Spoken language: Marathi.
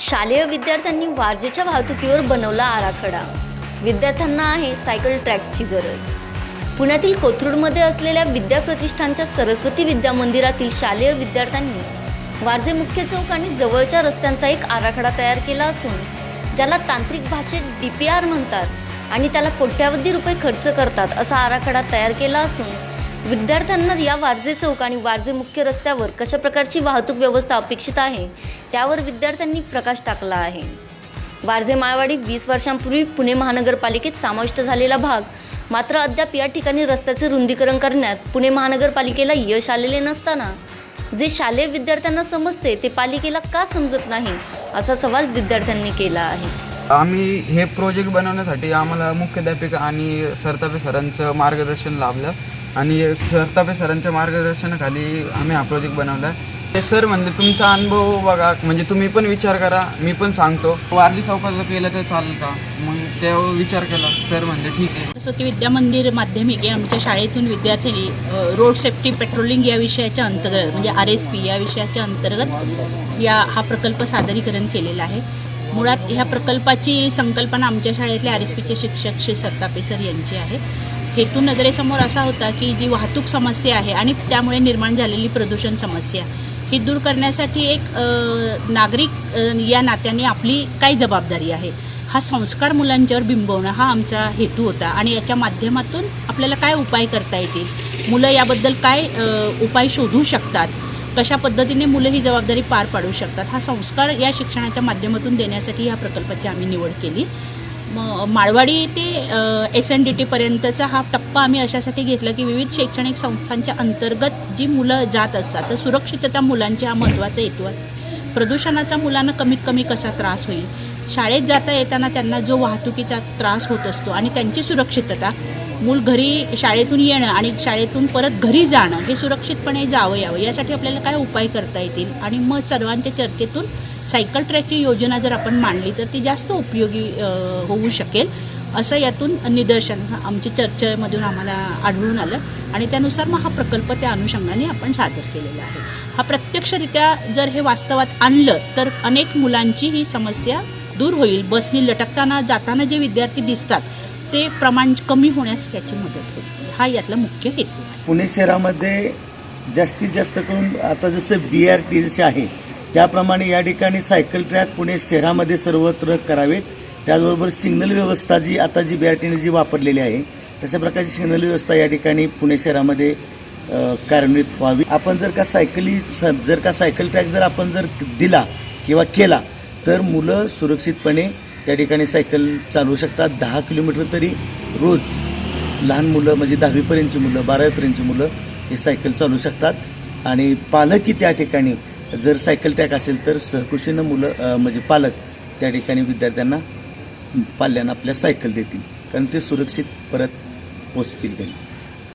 शालेय विद्यार्थ्यांनी वारजेच्या वाहतुकीवर बनवला आराखडा. विद्यार्थ्यांना आहे सायकल ट्रॅकची गरज. पुण्यातील कोथरूडमध्ये असलेल्या विद्या प्रतिष्ठानच्या सरस्वती विद्या मंदिरातील शालेय विद्यार्थ्यांनी वारजे मुख्य चौक आणि जवळच्या रस्त्यांचा एक आराखडा तयार केला असून ज्याला तांत्रिक भाषेत डी पी आर म्हणतात आणि त्याला कोट्यावधी रुपये खर्च करतात असा आराखडा तयार केला असून विद्यार्थ्यांना या वारजे चौक आणि वारजे मुख्य रस्त्यावर कशा प्रकारची वाहतूक व्यवस्था अपेक्षित आहे त्यावर विद्यार्थ्यांनी प्रकाश टाकला आहे. वारजे माळवाडी वीस वर्षांपूर्वी पुणे महानगरपालिकेत समाविष्ट झालेला भाग मात्र अद्याप या ठिकाणी रस्त्याचे रुंदीकरण करण्यात पुणे महानगरपालिकेला यश आलेले नसताना जे शालेय विद्यार्थ्यांना समजते ते पालिकेला का समजत नाही असा सवाल विद्यार्थ्यांनी केला आहे. आम्ही हे प्रोजेक्ट बनवण्यासाठी आम्हाला मुख्याध्यापिका आणि सरतापे सरांचं मार्गदर्शन लाभलं. आणि सरतापे सरांच्या मार्गदर्शनाखाली आम्ही हा प्रोजेक्ट बनवला. ते सर म्हणजे तुमचा अनुभव बघा. म्हणजे तुम्ही पण विचार करा. मी पण सांगतो. वारली चौकात केलं तर चालेल का? मग त्यावर विचार केला. सर म्हणजे ठीक आहे. सरस्वती विद्या मंदिर माध्यमिक या आमच्या शाळेतून विद्यार्थ्यांनी रोड सेफ्टी पेट्रोलिंग या विषयाच्या अंतर्गत म्हणजे आर एस पी या विषयाच्या अंतर्गत या हा प्रकल्प सादरीकरण केलेला आहे. मुळात ह्या प्रकल्पाची संकल्पना आमच्या शाळेतले आर एस पीचे शिक्षक श्री सरतापे सर यांची आहे. हेतू नजरेसमोर असा होता की जी वाहतूक समस्या आहे आणि त्यामुळे निर्माण झालेली प्रदूषण समस्या ही दूर करण्यासाठी एक नागरिक या नात्याने आपली काय जबाबदारी आहे. हा संस्कार मुलांच्यावर बिंबवणं हा आमचा हेतू होता आणि याच्या माध्यमातून आपल्याला काय उपाय करता येतील? मुलं याबद्दल काय उपाय शोधू शकतात? कशा पद्धतीने मुलं ही जबाबदारी पार पाडू शकतात? हा संस्कार या शिक्षणाच्या माध्यमातून देण्यासाठी ह्या प्रकल्पाची आम्ही निवड केली. म माळवाडी ते एस एन डी टीपर्यंतचा हा टप्पा आम्ही अशासाठी घेतला की विविध शैक्षणिक संस्थांच्या अंतर्गत जी मुलं जात असतात तर सुरक्षितता मुलांची हा महत्त्वाचा हेतू आहे. प्रदूषणाचा मुलांना कमीत कमी कसा त्रास होईल? शाळेत जाता येताना त्यांना जो वाहतुकीचा त्रास होत असतो आणि त्यांची सुरक्षितता मूल घरी शाळेतून येणं आणि शाळेतून परत घरी जाणं हे सुरक्षितपणे जावं यावं यासाठी आपल्याला काय उपाय करता येतील? आणि मग सर्वांच्या चर्चेतून सायकल ट्रॅकची योजना जर आपण मांडली तर ती जास्त उपयोगी होऊ शकेल असं यातून निदर्शन. आमच्या चर्चेमधून आम्हाला आढळून आलं आणि त्यानुसार मग हा प्रकल्प त्या अनुषंगाने आपण सादर केलेला आहे. हा प्रत्यक्षरित्या जर हे वास्तवात आणलं तर अनेक मुलांची ही समस्या दूर होईल. बसनी लटकताना जाताना जे विद्यार्थी दिसतात ते प्रमाण कमी होण्यास याची मदत होते हा यातला मुख्य हेतू आहे. पुणे शहरामध्ये जास्तीत जास्त करून आता जसं बी आर टी जसे आहे त्याप्रमाणे या ठिकाणी सायकल ट्रॅक पुणे शहरामध्ये सर्वत्र करावेत. त्याचबरोबर सिग्नल व्यवस्था जी आता जी बी आर टीने जी वापरलेली आहे तशा प्रकारची सिग्नल व्यवस्था या ठिकाणी पुणे शहरामध्ये कार्यान्वित व्हावी. आपण जर का सायकली स- जर का सायकल ट्रॅक जर आपण जर दिला किंवा केला तर मुलं सुरक्षितपणे त्या ठिकाणी सायकल चालवू शकतात. दहा किलोमीटर तरी रोज लहान मुलं म्हणजे दहावीपर्यंतची मुलं बारावीपर्यंतची मुलं हे सायकल चालवू शकतात. आणि पालकही त्या ठिकाणी जर सायकल ट्रॅक असेल तर सहकुशीनं मुलं म्हणजे पालक त्या ठिकाणी विद्यार्थ्यांना पाल्यांना आपल्या सायकल देतील. कारण ते सुरक्षित परत पोचतील घरी.